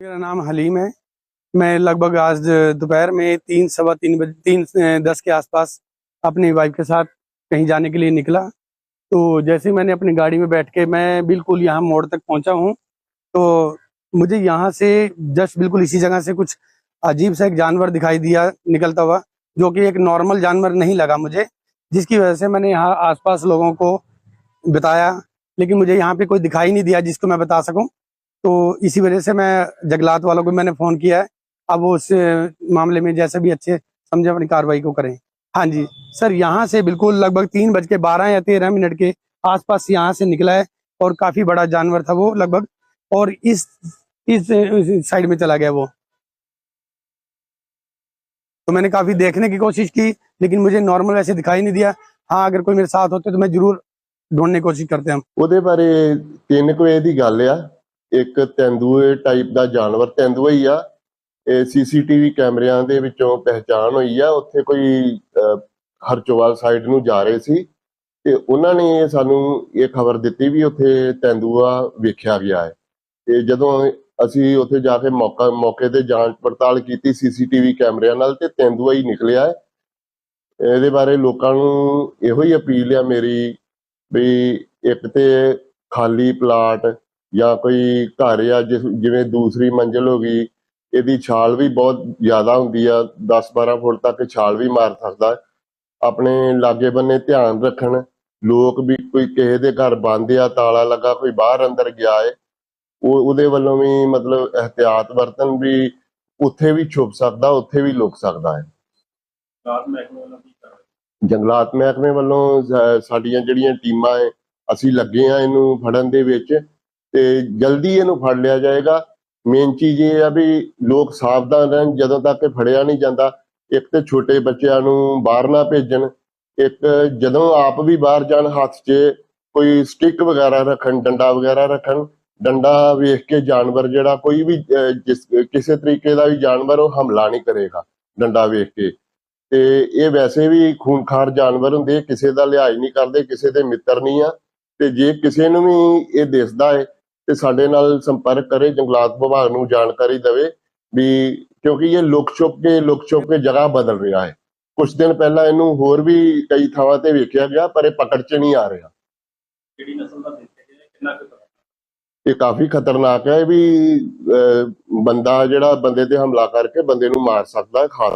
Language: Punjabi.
मेरा नाम हलीम है। मैं लगभग आज दोपहर में तीन, सवा तीन बजे, तीन दस के आसपास अपनी वाइफ के साथ कहीं जाने के लिए निकला। तो जैसे मैंने अपनी गाड़ी में बैठ के मैं बिल्कुल यहाँ मोड़ तक पहुँचा हूँ तो मुझे यहाँ से जस्ट बिल्कुल इसी जगह से कुछ अजीब सा एक जानवर दिखाई दिया, निकलता हुआ, जो कि एक नॉर्मल जानवर नहीं लगा मुझे, जिसकी वजह से मैंने यहाँ आसपास लोगों को बताया, लेकिन मुझे यहाँ पे कोई दिखाई नहीं दिया जिसको मैं बता सकूँ। तो इसी वजह से मैं जंगलात वालों को मैंने फोन किया है अब वो उस अ, मामले में जैसे भी अच्छे समझे अपनी कार्रवाई को करें हाँ जी सर यहाँ से बिल्कुल लगभग तीन बज के बारह या तेरह मिनट के आसपास यहाँ से निकला है और काफी बड़ा जानवर था वो लगभग और इस इस, इस साइड में चला गया वो तो मैंने काफी देखने की कोशिश की लेकिन मुझे नॉर्मल वैसे दिखाई नहीं दिया हाँ अगर कोई मेरे साथ होते तो मैं जरूर ढूंढने की कोशिश करते हम ਉਹਦੇ ਬਾਰੇ ਤਿੰਨ ਕੁ ਵਜੇ ਦੀ ਗੱਲ ਆ ਇੱਕ ਤੈਂਦੂਏ ਟਾਈਪ ਦਾ ਜਾਨਵਰ ਤੈਂਦੂਆ ਹੀ ਆ। ਇਹ ਸੀਸੀਟੀਵੀ ਕੈਮਰਿਆਂ ਦੇ ਵਿੱਚੋਂ ਪਹਿਚਾਣ ਹੋਈ ਆ। ਉੱਥੇ ਕੋਈ ਅਹ, ਹਰਚੋਵਾਲ ਸਾਈਡ ਨੂੰ ਜਾ ਰਹੇ ਸੀ ਤੇ ਉਹਨਾਂ ਨੇ ਸਾਨੂੰ ਇਹ ਖਬਰ ਦਿੱਤੀ ਵੀ ਉੱਥੇ ਤੈਂਦੂਆ ਵੇਖਿਆ ਗਿਆ ਹੈ। ਤੇ ਜਦੋਂ ਅਸੀਂ ਉੱਥੇ ਜਾ ਕੇ ਮੌਕਾ ਮੌਕੇ ਤੇ ਜਾਂਚ ਪੜਤਾਲ ਕੀਤੀ ਸੀਸੀਟੀਵੀ ਕੈਮਰਿਆਂ ਨਾਲ ਤੇ ਤੈਂਦੂਆ ਹੀ ਨਿਕਲਿਆ ਹੈ। ਇਹਦੇ ਬਾਰੇ ਲੋਕਾਂ ਨੂੰ ਇਹੋ ਹੀ ਅਪੀਲ ਆ ਮੇਰੀ ਵੀ ਇੱਕ ਤੇ ਖਾਲੀ ਪਲਾਟ ਜਾਂ ਕੋਈ ਘਰ ਆ ਜਿਵੇਂ ਦੂਸਰੀ ਮੰਜ਼ਲ ਹੋ ਗਈ ਇਹਦੀ ਛਾਲ ਵੀ ਬਹੁਤ ਜ਼ਿਆਦਾ ਹੁੰਦੀ ਆ 10-12 ਫੁੱਟ ਤੱਕ ਛਾਲ ਵੀ ਮਾਰ ਸਕਦਾ। ਆਪਣੇ ਲਾਗੇ ਬੰਨੇ ਧਿਆਨ ਰੱਖਣ ਲੋਕ ਵੀ ਕੋਈ ਕਿਸੇ ਦੇ ਘਰ ਬੰਦ ਆ ਤਾਲਾ ਲੱਗਾ ਕੋਈ ਬਾਹਰ ਅੰਦਰ ਗਿਆ ਏ ਉਹ ਉਹਦੇ ਵੱਲੋਂ ਵੀ ਮਤਲਬ ਇhtiyat ਵਰਤਨ ਵੀ ਉੱਥੇ ਵੀ ਛੁਪ ਸਕਦਾ ਉੱਥੇ ਵੀ ਲੁਕ ਸਕਦਾ ਹੈ ਜੰਗਲਾਤ ਮਹਿਕਮੇ ਵੱਲੋਂ ਸਾਡੀਆਂ ਜਿਹੜੀਆਂ ਟੀਮਾਂ ਹੈ ਅਸੀਂ ਲੱਗੇ ਆ ਇਹਨੂੰ ਫੜਨ ਦੇ ਵਿੱਚ। ਤੇ ਜਲਦੀ ਇਹਨੂੰ ਫੜ ਲਿਆ ਜਾਏਗਾ। ਮੇਨ ਚੀਜ਼ ਇਹ ਆ ਵੀ ਲੋਕ ਸਾਵਧਾਨ ਰਹਿਣ, ਜਦੋਂ ਤੱਕ ਇਹ ਫੜਿਆ ਨਹੀਂ ਜਾਂਦਾ, ਇੱਕ ਤੇ ਛੋਟੇ ਬੱਚਿਆਂ ਨੂੰ ਬਾਹਰ ਨਾ ਭੇਜਣ, ਇੱਕ ਜਦੋਂ ਆਪ ਵੀ ਬਾਹਰ ਜਾਣ ਹੱਥ 'ਚ ਕੋਈ ਸਟਿਕ ਵਗੈਰਾ ਰੱਖਣ, ਡੰਡਾ ਵਗੈਰਾ ਰੱਖਣ, ਡੰਡਾ ਵੇਖ ਕੇ ਜਾਨਵਰ ਜਿਹੜਾ ਕੋਈ ਵੀ ਜਿਸ, ਕਿਸੇ ਤਰੀਕੇ ਦਾ ਵੀ ਜਾਨਵਰ ਉਹ ਹਮਲਾ ਨਹੀਂ ਕਰੇਗਾ ਡੰਡਾ ਵੇਖ ਕੇ। ਤੇ ਇਹ ਵੈਸੇ ਵੀ ਖੂਨਖਾਰ ਜਾਨਵਰ ਹੁੰਦੇ ਕਿਸੇ ਦਾ ਲਿਹਾਜ਼ ਨਹੀਂ ਕਰਦੇ, ਕਿਸੇ ਦੇ ਮਿੱਤਰ ਨਹੀਂ ਆ। ਤੇ ਜੇ ਕਿਸੇ ਨੂੰ ਵੀ ਇਹ ਦਿਸਦਾ ਹੈ ਤੇ ਸਾਡੇ ਨਾਲ ਸੰਪਰਕ ਕਰੇ ਜੰਗਲਾਤ ਵਿਭਾਗ ਨੂੰ ਜਾਣਕਾਰੀ ਦੇਵੇ ਵੀ ਕਿਉਂਕਿ ਇਹ ਲੁਕ ਛੁਪ ਕੇ ਲੁਕ ਛੁਪ ਕੇ ਜਗ੍ਹਾ ਬਦਲ ਰਿਹਾ ਹੈ। ਕੁਝ ਦਿਨ ਪਹਿਲਾਂ ਇਹਨੂੰ ਹੋਰ ਵੀ ਕਈ ਥਾਵਾਂ ਤੇ ਵੇਖਿਆ ਗਿਆ ਪਰ ਇਹ ਪਕੜ 'ਚ ਨਹੀਂ ਆ ਰਿਹਾ। ਕਿਹੜੀ ਨਸਲ ਦਾ ਦੇਖਿਆ ਗਿਆ ਕਿੰਨਾ ਕੁ ਪਤਾ ਇਹ ਕਾਫੀ ਖਤਰਨਾਕ ਹੈ ਵੀ ਬੰਦਾ ਜਿਹੜਾ ਬੰਦੇ ਤੇ ਹਮਲਾ ਕਰਕੇ ਬੰਦੇ ਨੂੰ ਮਾਰ ਸਕਦਾ ਹੈ ਖਾ